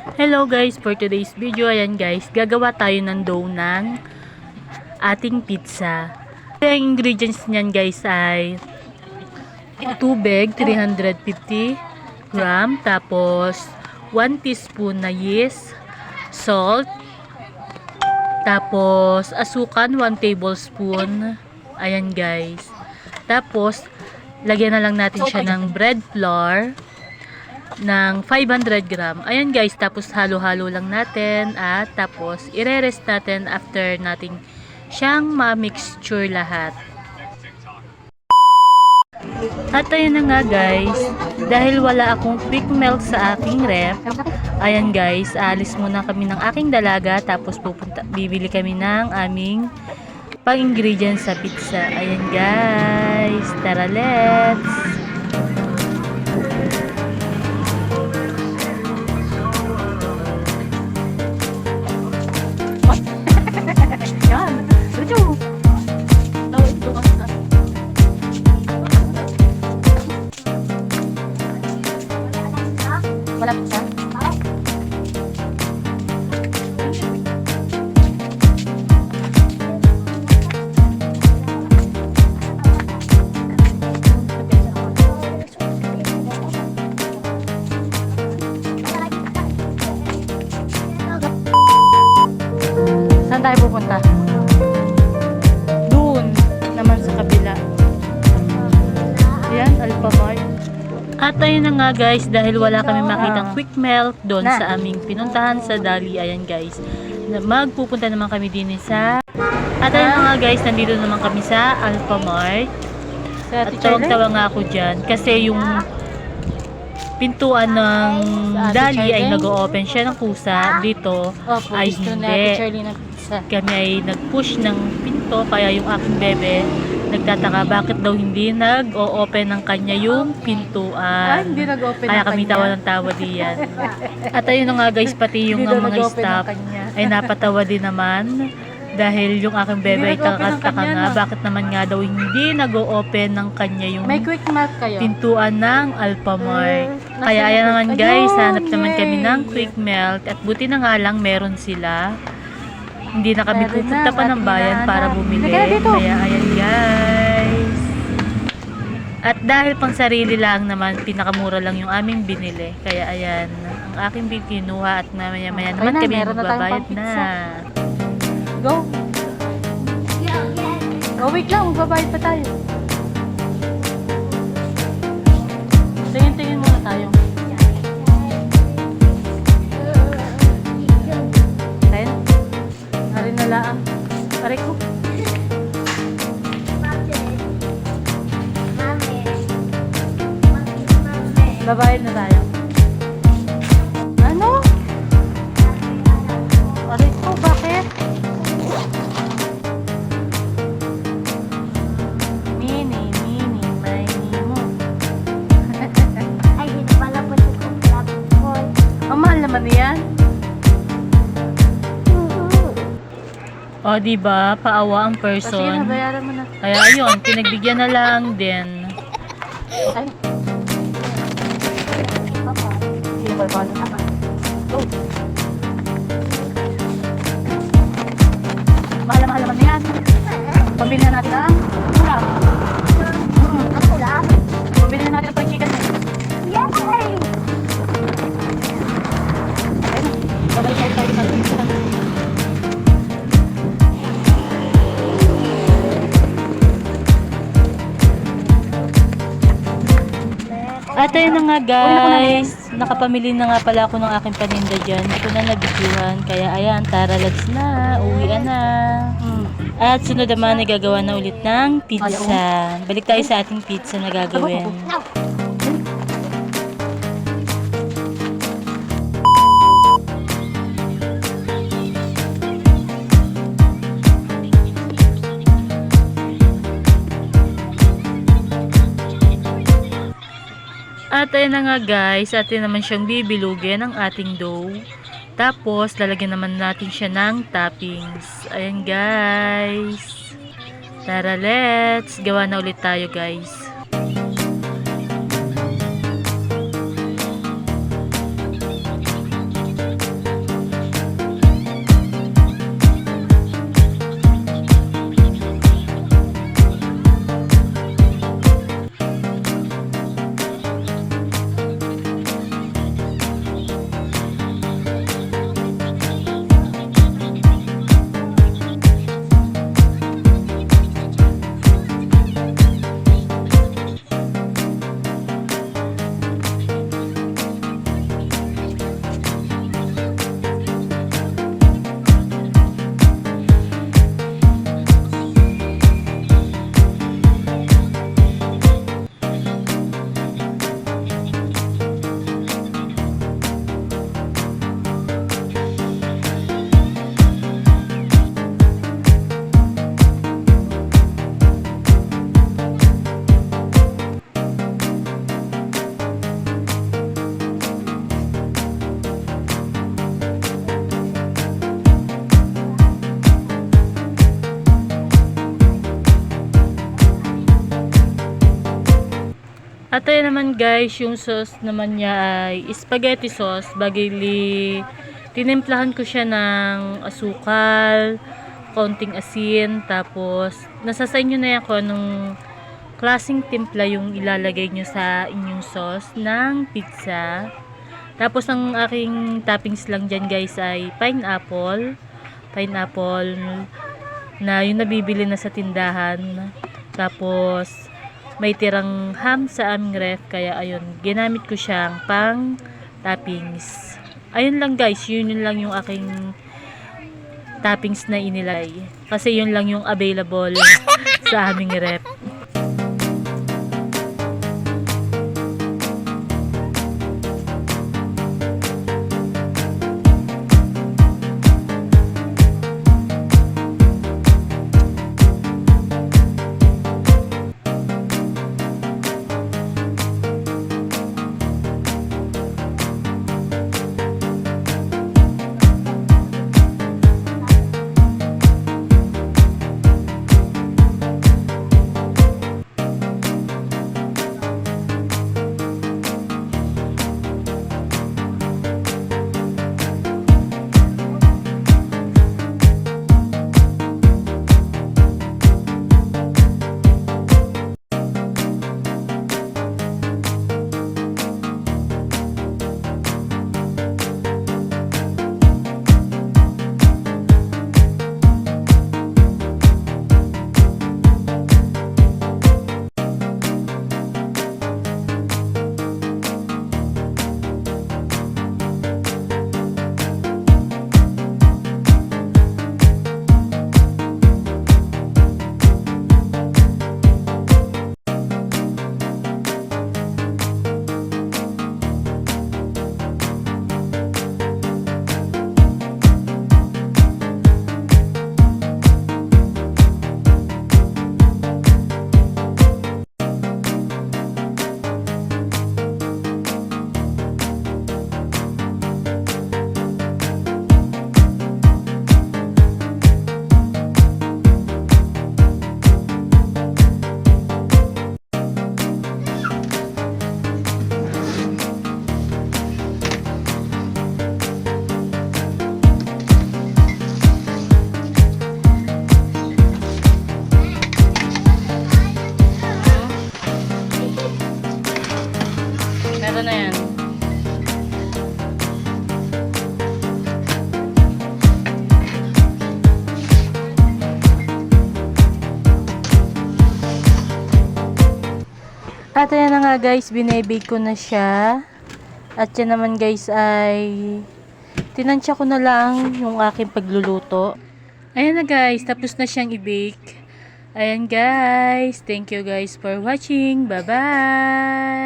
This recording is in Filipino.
Hello guys, for today's video, ayan guys, gagawa tayo ng dough ng ating pizza. Ang ingredients niyan guys ay tubig, 350 gram, tapos 1 teaspoon na yeast, salt, tapos asukan, 1 tablespoon, ayan guys. Tapos, lagyan na lang natin siya ng bread flour, ng 500 gram. Ayan guys, tapos halo-halo lang natin at tapos ire-rest natin after nating siyang ma-mixture lahat. At ayun na nga guys, dahil wala akong quick melt sa aking ref, ayan guys, alis muna kami ng aking dalaga tapos pupunta, bibili kami ng aming pang-ingredients sa pizza. Ayan guys, tara let's! Pa siya? Saan tayo pupunta? Doon naman sa kabila. Yan, Alphamart. At ayun na nga guys, dahil wala kami makitang quick melt doon sa aming pinuntahan sa Dali, ayan guys. Magpupunta naman kami din sa... At ayun na nga guys, nandito naman kami sa Alphamart. At tawag-tawa nga ako dyan kasi yung pintuan ng Dali ay nag-open siya ng kusa dito Opo, ay hindi. Kami ay nag-push ng pinto kaya yung aking bebe nagtataka bakit daw hindi nag-o-open ng kanya yung Ay, pintuan. hindi nag-open Kaya ng kami kanya. tawa ng tawa diyan. At ayun na nga guys, pati yung Hindi daw mga nag-open ng staff kanya. ay napatawa din naman dahil yung aking bebe Hindi ay nag-open ng kakataka kanya, nga no? bakit naman nga daw hindi nag-o-open ng kanya yung May quick melt kayo. pintuan ng Alphamart. Eh, nasa Kaya ayan naman guys, Ayun, hanap naman kami yay! ng quick melt at buti na nga lang meron sila. Hindi na kami Meron pupunta na, pa ng bayan para bumili. Na dito. Kaya ayan guys. At dahil pang sarili lang naman, pinakamura lang yung aming binili. Kaya ayan, ang aking bin- kinuha at mamaya maya naman na, kami na magbabayad na. pang-pizza. Go. Oh, wait lang. Magbabayad pa tayo. O, di ba Paawa ang person. nabayaran mo na. Kaya ayun, pinagbigyan na lang din. Ay. Hindi ko pa Go. Mahal na mahal naman yan. Pabili na natin ang At ayun na nga guys, nakapamili na nga pala ako ng aking paninda dyan. Ito na nabidyohan. Kaya ayan, tara let's na. Uwian na. Mm. At sunod naman ay gagawa na ulit ng pizza. Balik tayo sa ating pizza na gagawin. At ayun na nga guys, atin naman siyang bibilugin ang ating dough. Tapos, lalagyan naman natin siya ng toppings. Ayan guys. Tara, let's. Gawa na ulit tayo guys. Naman guys, yung sauce naman niya ay spaghetti sauce. Bagili, tinimplahan ko siya ng asukal, konting asin, tapos nasa sa inyo na yan kung anong klaseng timpla yung ilalagay nyo sa inyong sauce ng pizza. Tapos ang aking toppings lang dyan guys ay pineapple. Pineapple na yung nabibili na sa tindahan. Tapos may tirang ham sa aming ref kaya ayun, ginamit ko siyang pang toppings. Ayun lang guys, yun, yun lang yung aking toppings na inilagay. Kasi yun lang yung available sa aming ref. At ayan na nga guys, binibig ko na siya. At yan naman guys ay tinansya ko na lang yung aking pagluluto. Ayan na guys, tapos na siyang i-bake. Ayan guys, thank you guys for watching. Bye-bye!